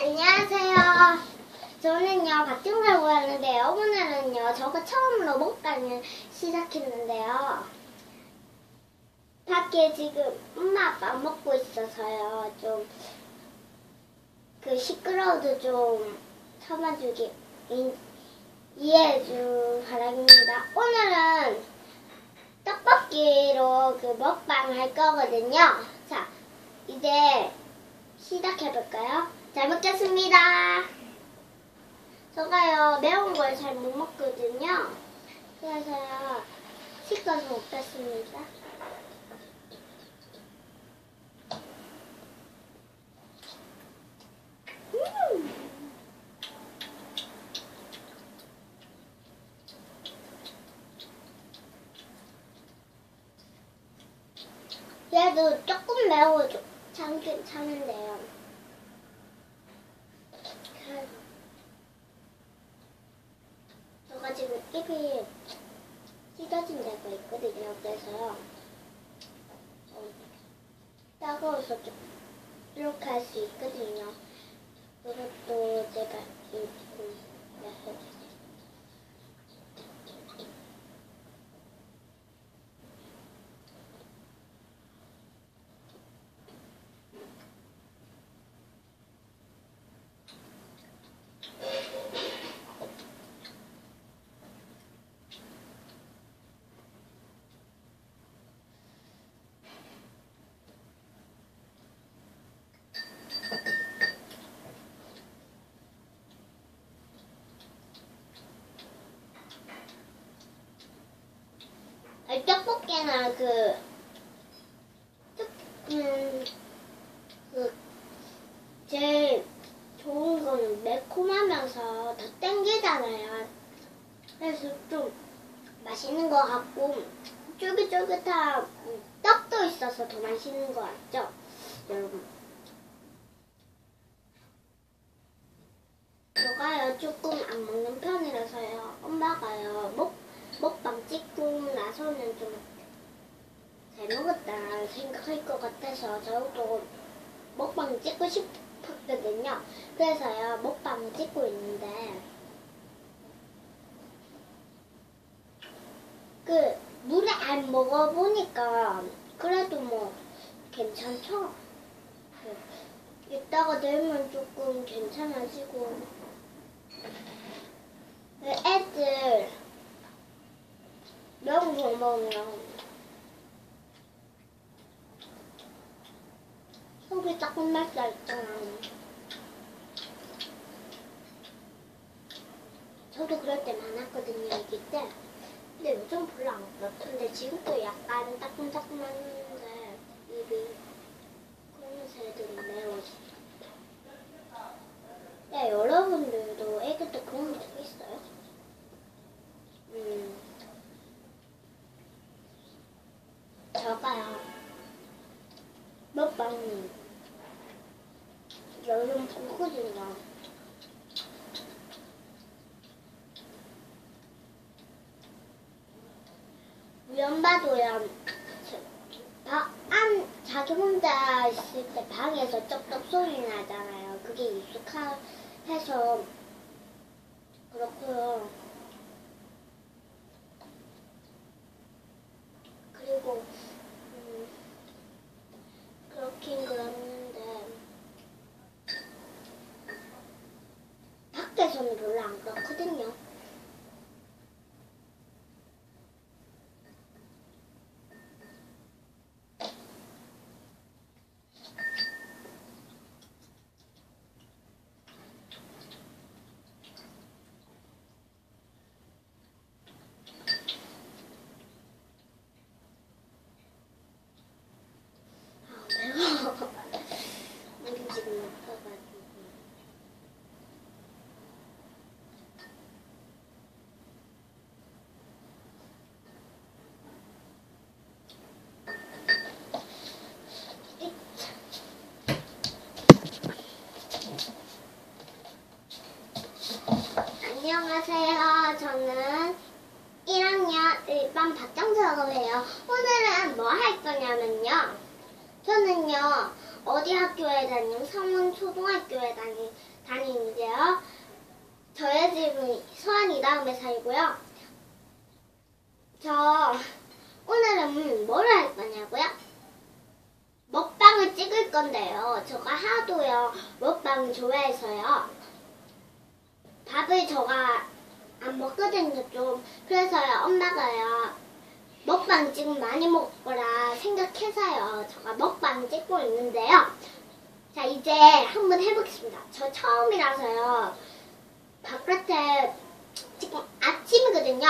안녕하세요. 저는요, 밭중 살고 하는데요. 오늘은요, 저가 처음으로 먹방을 시작했는데요. 밖에 지금 엄마 아빠 먹고 있어서요. 좀, 그 시끄러워도 좀 참아주기, 이- 이해해주 바랍니다. 오늘은 떡볶이로 그 먹방 할 거거든요. 자, 이제 시작해볼까요? 잘 먹겠습니다. 저가요, 매운 걸 잘 못 먹거든요. 그래서요, 시켜서 먹겠습니다. 음. 그래도 조금 매워도 참 괜찮은데요. 그래도 제가 지금 입이 찢어진 데가 어, 따가워서 좀 이렇게 할수 있거든요. 이것도 제가 입고 아니, 떡볶이나 그, 떡, 음, 그, 제일 좋은 거는 매콤하면서 더 땡기잖아요. 그래서 좀 맛있는 것 같고, 쫄깃쫄깃한 음, 떡도 있어서 더 맛있는 것 같죠? 여러분. 저가요, 조금 안 먹는 편이라서요. 엄마가요, 먹, 먹방 찍고 나서는 좀 잘 먹었다 생각할 것 같아서 저도 먹방 찍고 싶었거든요. 그래서요 먹방 찍고 있는데 그 물에 안 먹어보니까 그래도 뭐 괜찮죠? 그, 이따가 되면 조금 괜찮아지고 그 애들 거 먹으면 속이 조금 맛이 있잖아. 저도 그럴 때 많았거든요, 아기 때. 근데 요즘 별로 안 그렇던데 지금도 약간 따끔따끔한데 입이 그러면서 애들이 매워지. 야, 여러분들도 애기 때 그런 적 있어요? 먹방 요즘 보거든요. 우연바도요. 방, 안, 자기 혼자 있을 때 방에서 쩝쩝 소리 나잖아요. 그게 익숙해서 그렇고요. 그리고 음, 그렇긴 그렇는데 그렇거든요. 아, 매워. 우리 지금 아파가지고. 안녕하세요. 저는 1학년 일반 박정석을 해요. 오늘은 뭐 할 거냐면요. 저는요, 어디 학교에 다니는 성문 초등학교에 다니, 다니는데요. 저의 집은 서안 이 다음에 살고요. 저 오늘은 뭘 할 거냐고요? 먹방을 찍을 건데요. 저가 하도요 먹방 좋아해서요. 밥을 저가 안 먹거든요 좀. 그래서요 엄마가요 먹방 지금 많이 먹을 거라 생각해서요. 제가 먹방 찍고 있는데요. 자, 이제 한번 해보겠습니다. 저 처음이라서요. 바깥에 지금 아침이거든요.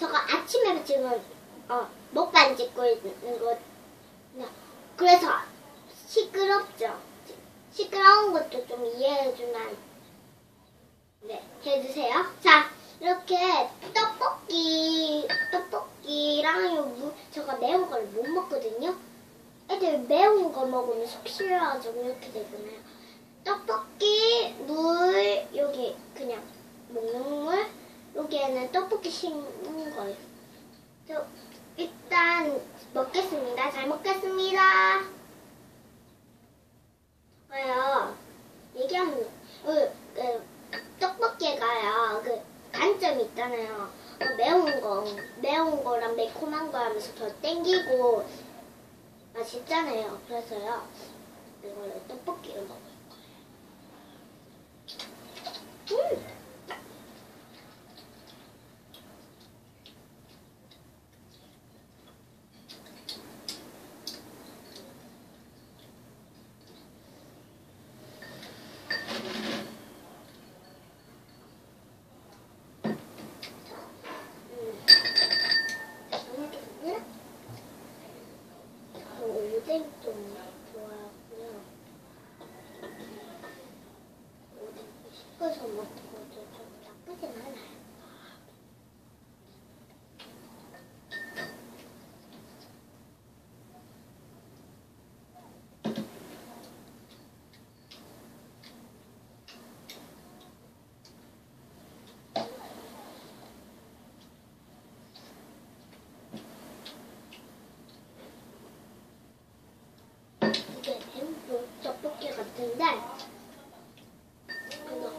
제가 아침에 지금 어, 먹방 찍고 있는 거. 그래서 시끄럽죠. 시끄러운 것도 좀 이해해주면 네, 해주세요. 자, 이렇게 떡볶이, 무, 제가 매운 걸 못 먹거든요. 애들 매운 거 먹으면 속 시려가지고 이렇게 되잖아요. 떡볶이, 물, 여기 그냥 먹는 물, 여기에는 떡볶이 씹는 거예요. 저 일단 먹겠습니다. 잘 먹겠습니다. 저요 얘기하면 그, 그 떡볶이가요 그 단점이 있잖아요. 어, 매운 거, 매운 거랑 매콤한 거 하면서 더 땡기고 맛있잖아요. 그래서요, 이거를 떡볶이를 거예요. 저 오뎅 좀 좋아하고요. 오뎅 씻어서 먹는 것도 좀 나쁘진 않아요. 이게 배우 떡볶이 같은데 그거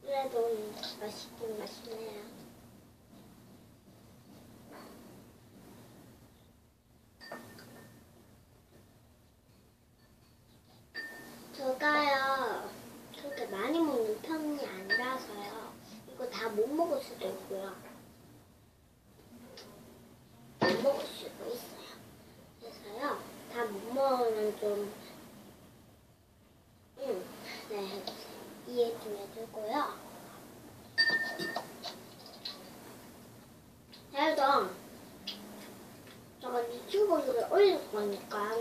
그래도 맛있긴 맛있네요. 저가요 그렇게 많이 먹는 편이 아니라서요. 이거 다 못 먹을 수도 있고요. 못 먹을 수도 있어요. 그래서요, 다 못 먹으면 좀, 음, 네, 해주세요. 해주고요. 그래도, 제가 유튜브를 올릴 거니까,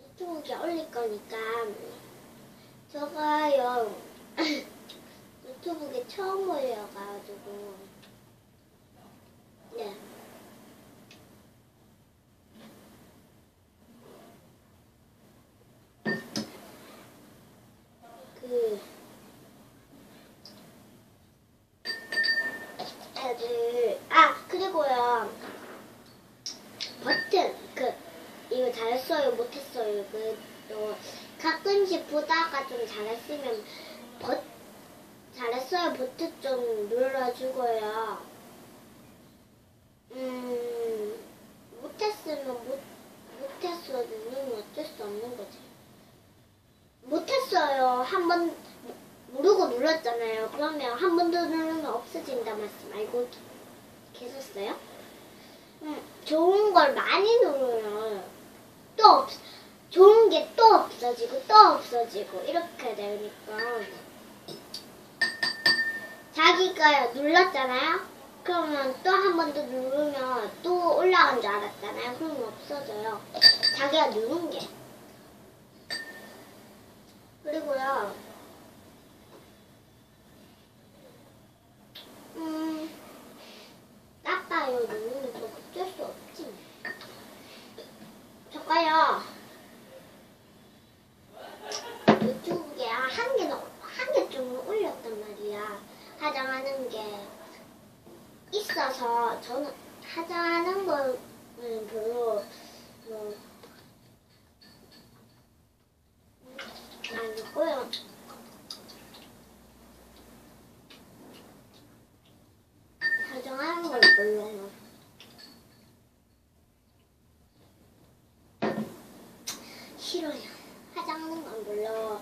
유튜브에 올릴 거니까, 제가요, 유튜브에 처음 올려가지고, 네. 그 애들 아 그리고요 버튼 그 이거 잘했어요 못했어요 그또 가끔씩 보다가 좀 잘했으면 버 잘했어요 버튼 좀 눌러주고요 음, 못했으면 못, 못했어 누르면 어쩔 수 없는 거지. 못했어요. 한 번 모르고 눌렀잖아요. 그러면 한 번 더 누르면 없어진다 말씀 알고 계셨어요? 음, 좋은 걸 많이 누르면 또 없, 좋은 게 또 없어지고 또 없어지고 이렇게 되니까 자기가 눌렀잖아요. 그러면 또 한 번 더 누르면 또 올라간 줄 알았잖아요. 그러면 없어져요. 자기가 누른 게. 그리고요. 음, 나빠요. 누르면 또 어쩔 수 없지. 저가요. 유튜브에 한 개는, 한 개쯤 올렸단 말이야. 화장하는 게. 있어서 저는 화장하는 거는 별로 뭐, 안 좋고요. 화장하는 건 별로요. 싫어요. 화장하는 건 별로.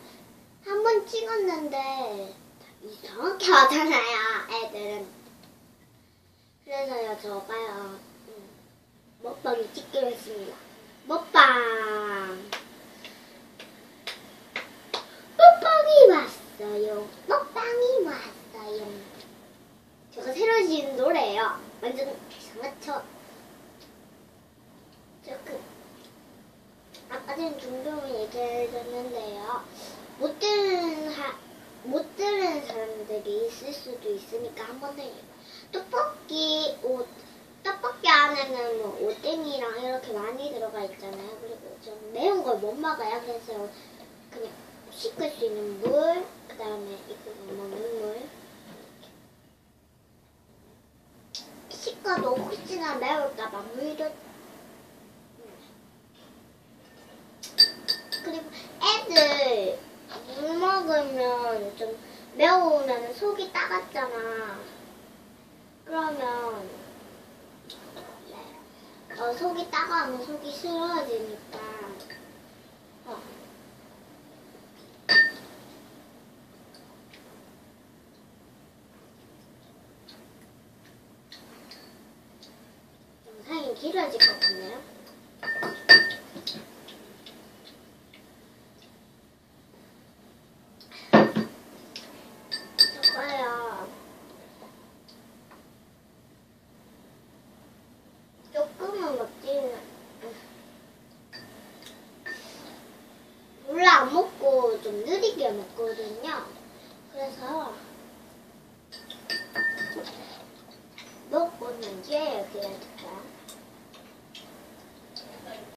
한 번 찍었는데 이상하게 하잖아요, 애들은. 그래서요, 저가요, 음, 먹방을 찍기로 했습니다. 먹방! 먹방이 왔어요. 먹방이 왔어요. 제가 새로 지은 노래예요. 완전 이상하죠? 저 그, 아까 전에 중동이 얘기해줬는데요. 못 들은 하, 못 들은 사람들이 있을 수도 있으니까 한번 더 얘기해요. 떡볶이 옷 떡볶이 안에는 뭐 오뎅이랑 이렇게 많이 들어가 있잖아요. 그리고 좀 매운 걸 못 먹어요. 그래서 그냥 씻을 수 있는 물, 그 다음에 이거 먹는 물. 씻어도 혹시나 매울까봐 물도 그리고 애들 물 먹으면 좀 매우면 속이 따갑잖아. 그러면 네. 어, 속이 따가우면 속이 싫어지니까 어. 영상이 길어질 것 같네요.